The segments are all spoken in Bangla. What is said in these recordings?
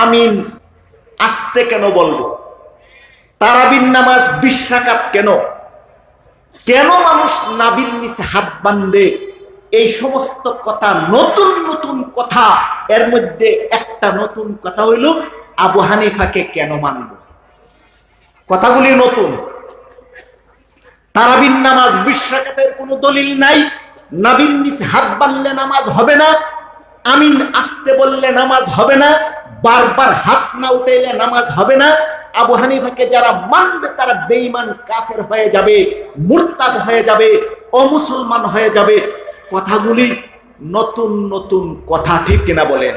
আমিন, আসতে কেন বলব? তারাবিন নামাজ বিশ্বাকাত কেন? কেন মানুষ নাবিল নিচে হাত বান্ধে এই সমস্ত কথা, নতুন নতুন কথা, এর মধ্যে একটা নতুন কথা হইল, আবু হানিফাকে কেন মানব? কথাগুলি নতুন। তারাবিন নামাজ বিশ্বাকাতের কোনো দলিল নাই। নাবিল নিচে হাত বাঁধলে নামাজ হবে না। আমিন আসতে বললে নামাজ হবে না। বারবার হাত না উঠাইলে নামাজ হবে না। আবু হানিফাকে যারা মানবে, তারা বেঈমান, কাফের হয়ে যাবে, মুরতাদ হয়ে যাবে, অমুসলমান হয়ে যাবে। কথাগুলি নতুন নতুন কথা, ঠিক কিনা বলেন?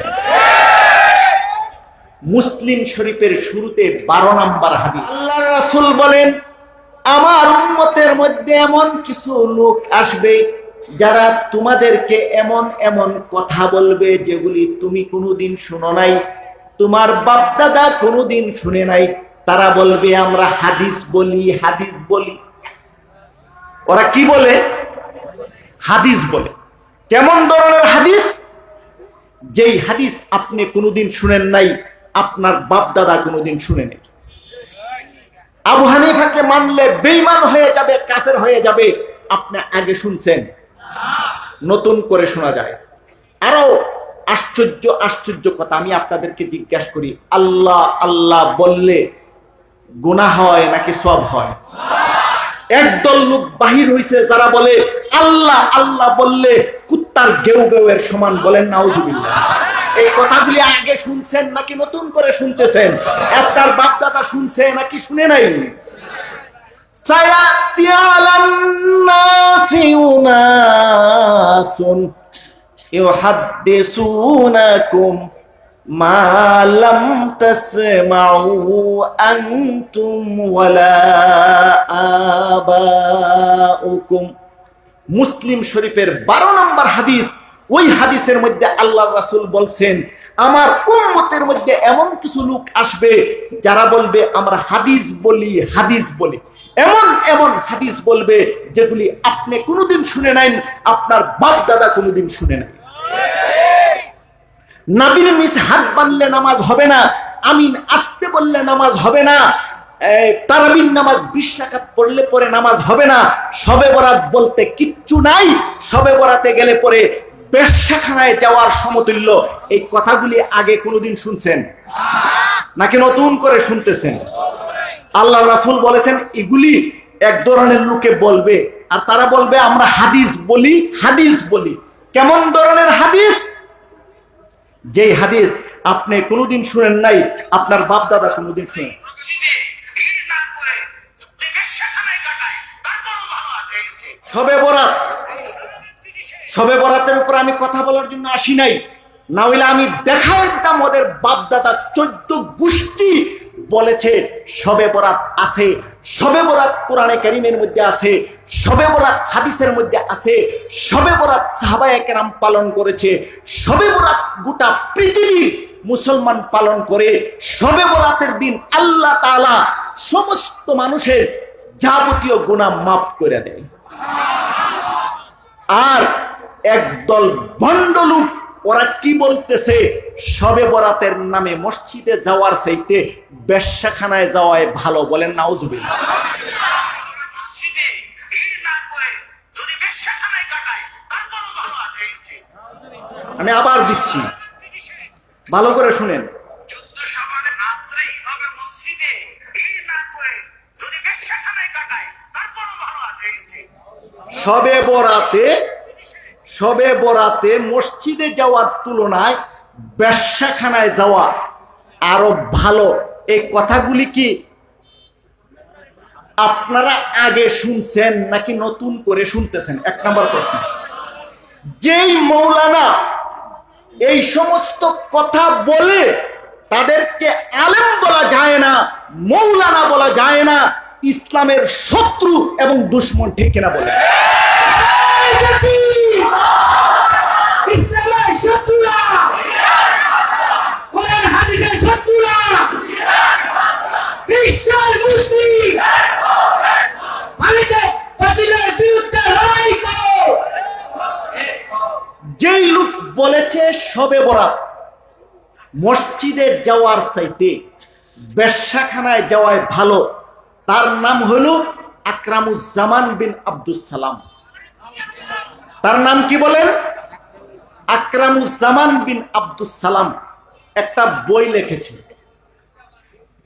মুসলিম শরীফের শুরুতে বারো নাম্বার হাদিস। আল্লাহ রাসূল বলেন, আমার উম্মতের মধ্যে এমন কিছু লোক আসবে, যারা তোমাদেরকে এমন এমন কথা বলবে, যেগুলি তুমি কোনোদিন শুনো নাই। তোমার বাপদাদা কোনোদিন শুনে নাই। তারা বলবে, আমরা হাদিস বলি হাদিস বলি। ওরা কি বলে? হাদিস বলে। কেমন ধরনের হাদিস? যেই হাদিস আপনি কোনোদিন শুনেন নাই, আপনার বাপদাদা কোনোদিন শুনে নেই। আবু হানিফাকে মানলে বেইমান হয়ে যাবে, কাফের হয়ে যাবে। আপনি আগে শুনছেন। নতুন করে শোনা যায়। আরও আশ্চর্য আশ্চর্য কথা আমি আপনাদেরকে জিজ্ঞাসা করি, আল্লাহ আল্লাহ বললে গুনাহ হয় নাকি সব হয়? একদল লোক বাহির হইছে, যারা বলে, আল্লাহ আল্লাহ বললে কুত্তার গেউ গেউ এর সমান বলেন, নাউজুবিল্লাহ। এই কথাগুলি আগে শুনছেন নাকি নতুন করে শুনতেছেন? একটার বাপদাদা শুনছে নাকি শুনে নাই? সায়াতি আলান নাসি উনাসুন। ইউহাদ্দিসুনাকুম মা লাম তাসমাউ আনতুম ওয়ালা আবাউকুম। মুসলিম শরীফের বারো নম্বর হাদিস, ওই হাদিসের মধ্যে আল্লাহ রাসূল বলছেন, আমার উম্মতের মধ্যে এমন কিছু লোক আসবে, যারা বলবে, আমরা হাদিস বলি হাদিস বলি। এমন এমন হাদিস বলবে, যেগুলি আপনি কোনোদিন শুনে নাই আপনার বাপ দাদা কোনোদিন শুনে নাই নাবির মিস হাত বানলে নামাজ হবে না, আমিন আসতে বললে নামাজ হবে না তারাবিন নামাজ বিশ্বাকাত পড়লে পরে নামাজ হবে না সবে বরাত বলতে কিচ্ছু নাই সবে বরাতে গেলে পরে বেশ্যাখানায় যাওয়ার সমতুল্য, এই কথাগুলি আগে কোনোদিন শুনছেন? নাকি নতুন করে শুনতেছেন? আল্লাহ রাসূল বলেছেন, এগুলি এক ধরনের লোকে বলবে, আর তারা বলবে, আমরা হাদিস বলি হাদিস বলি। কেমন ধরনের হাদিস? যেই হাদিস আপনি কোনোদিন শুনেন নাই, আপনার বাপ দাদা কোনোদিন শুনেন। সবে বরাত সবে বরাতের উপর আমি কথা বলার জন্য আসি নাই না হইলে আমি দেখাই দিতাম ওদের বাপদাদা চোদ্দ গোষ্ঠী বলেছে, সবে বরাত আছে, সবে বরাত কোরআনে কারিমের মধ্যে আছে, সবে বরাত হাদিসের মধ্যে আছে, সবে বরাত সাহাবায়ে কেরাম পালন করেছে, সবে বরাত গোটা পৃথিবী মুসলমান পালন করে, সবে বরাতের দিন আল্লাহ তাআলা সমস্ত মানুষের যাবতীয় গুনাহ মাফ করে দেয়। আর একদল ভণ্ড লোক ওরা কি বলতেছে সবে বরাতের নামে মসজিদে যাওয়ার চাইতে বেশ্যাখানায় যাওয়ায় ভালো বলেন নাউজুবিল্লাহ মসজিদে না করে যদি বেশ্যাখানায় কাটায় তারপরও ভালো আছে এই যে। আমি আবার দিচ্ছি ভালো করে শুনেন। সবে বরাতে সবে বরাতে মসজিদে যাওয়ার তুলনায় বেশ্যাখানায় যাওয়া আরও ভালো। এই কথাগুলি কি আপনারা আগে শুনছেন নাকি নতুন করে শুনতেছেন? এক নম্বর প্রশ্ন। যেই মৌলানা এই সমস্ত কথা বলে তাদেরকে আলেম বলা যায় না, মৌলানা বলা যায় না, ইসলামের শত্রু এবং দুশ্মন ঠিক কিনা বলে ইসলামের শত্রুরা কোরআন হাদিসের শত্রুরা বিশ্বের মুসলিম ভারতের বাতিলের বিরুদ্ধে লড়াই করো সবে বরাত। মসজিদে যাওয়ার চাইতে বেশ্যাখানায় যাওয়ায় ভালো। তার নাম হলো আকরামুজ্জামান বিন আব্দুস সালাম। তার নাম কি বলেন? আকরামুজ্জামান বিন আব্দুস সালাম। একটা বই লিখেছে।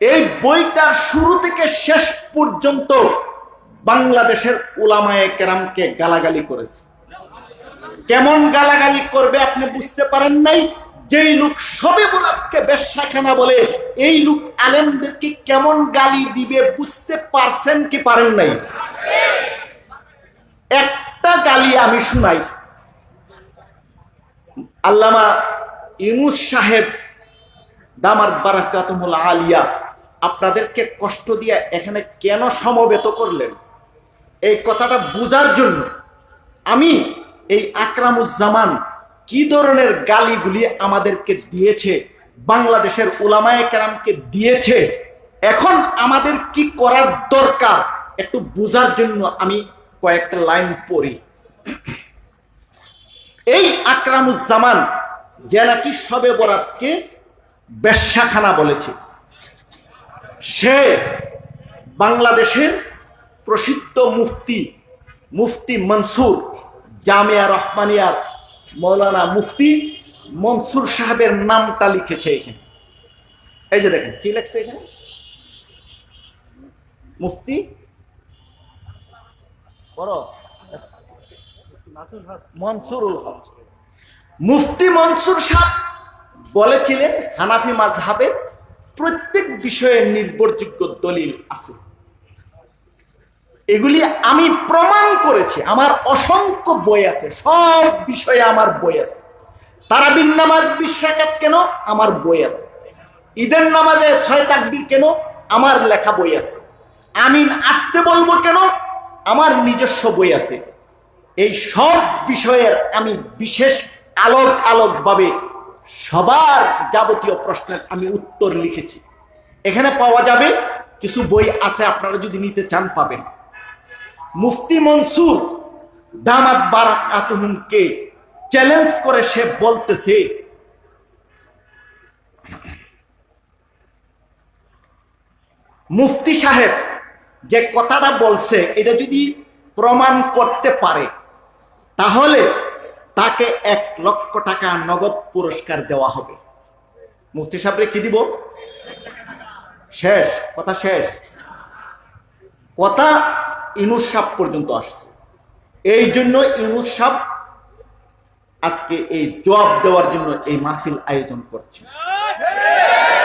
এই বইটার শুরু থেকে শেষ পর্যন্ত বাংলাদেশের উলামায়ে কেরামকে গালাগালি করেছে। কেমন গালাগালি করবে আপনি বুঝতে পারেন নাই? যেই লোক সবে বরাতকে বেশ্যাখানা বলে, এই লোক আলেমদেরকে কেমন গালি দিবে বুঝতে পারছেন কি পারেন নাই? একটা গালি আমি শুনাই। আল্লামা ইউনুস সাহেব দামার বারাকাতুমুল আলিয়া, আপনাদেরকে কষ্ট দিয়ে এখানে কেন সমবেত করলেন? এই কথাটা বোঝার জন্য আমি এই আকরামুজ্জামান কি ধরনের গালিগুলি আমাদেরকে দিয়েছে, বাংলাদেশের উলামায়ে কেরামকে দিয়েছে, এখন আমাদের কি করার দরকার, একটু বোঝার জন্য আমি কয়েকটা লাইন পড়ি। এই আকরামুজ্জামান যে নাকি সবে বরাতকে বেশ্যাখানা বলেছে। সে বাংলাদেশের প্রসিদ্ধ মুফতি মুফতি মনসুর জামিয়া রহমানিয়ার মৌলানা মুফতি মনসুর সাহেবের নামটা লিখেছে এখানে। এই যে দেখেন, কি লেখছে এখানে? মুফতি? মনসুরুল হক। মুফতি মনসুর সাহেব বলেছিলেন, হানাফি মাজহাবের প্রত্যেক বিষয়ে নির্ভরযোগ্য দলিল আছে। এগুলি আমি প্রমাণ করেছি, আমার অসংখ্য বই আছে, সব বিষয়ে আমার বই আছে। তারাবিন নামাজ বিশ্বাকাত কেন? আমার বই আছে। ঈদের নামাজে ছয় তাকবির কেন? আমার লেখা বই আছে। আমিন আসতে বলব কেন? আমার নিজস্ব বই আছে। এই সব বিষয়ের আমি বিশেষ আলোক আলোকভাবে সবার যাবতীয় প্রশ্নের আমি উত্তর লিখেছি। এখানে পাওয়া যাবে, কিছু বই আছে আপনারা যদি নিতে চান পাবেন। মুফতি মনসুর, দামাত বারাক আতুহুমকে চ্যালেঞ্জ করে সে বলতেছে, মুফতি সাহেব যে কথাটা বলছে, এটা যদি প্রমাণ করতে পারে, তাহলে তাকে এক লক্ষ টাকা নগদ পুরস্কার দেওয়া হবে। মুফতি সাহেবরে কি দিব? শেষ, কথা শেষ। কথা ইনুস সাহ পর্যন্ত আসছে। এই জন্য ইনুস সাহ আজকে এই জবাব দেওয়ার জন্য এই মাহফিল আয়োজন করছে।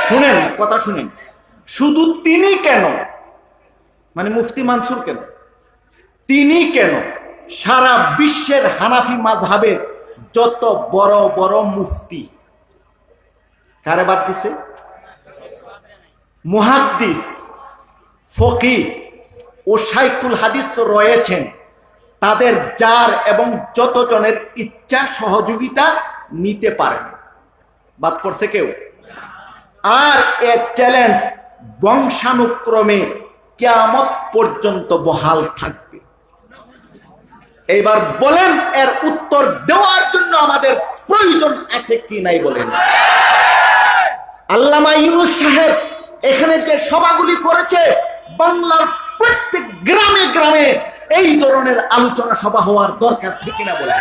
শুনেন, কথা শুনেন। শুধু তিনি কেন? মানে মুফতি মানসুর কেন? তিনি কেন? সারা বিশ্বের হানাফি মাঝহাবের যত বড় বড় মুফতি। কারে বাদ দিছে? মুহাদ্দিস ফকি ও হাদিস রয়েছেন। তাদের যার এবং যতজনের ইচ্ছা সহযোগিতা নিতে পারেন। বাদ পড়ছে কেউ? আর এ চ্যালেঞ্জ বংশানুক্রমে কেয়ামত পর্যন্ত বহাল থাকবে। এইবার বলেন, এর উত্তর দেওয়ার জন্য আমাদের প্রয়োজন আছে কি নাই বলেন। আল্লামা ইউনুস সাহেব এখানে যে সভাগুলি করেছে, বাংলার প্রত্যেক গ্রামে গ্রামে এই ধরনের আলোচনা সভা হওয়ার দরকার ঠিক না বলেন?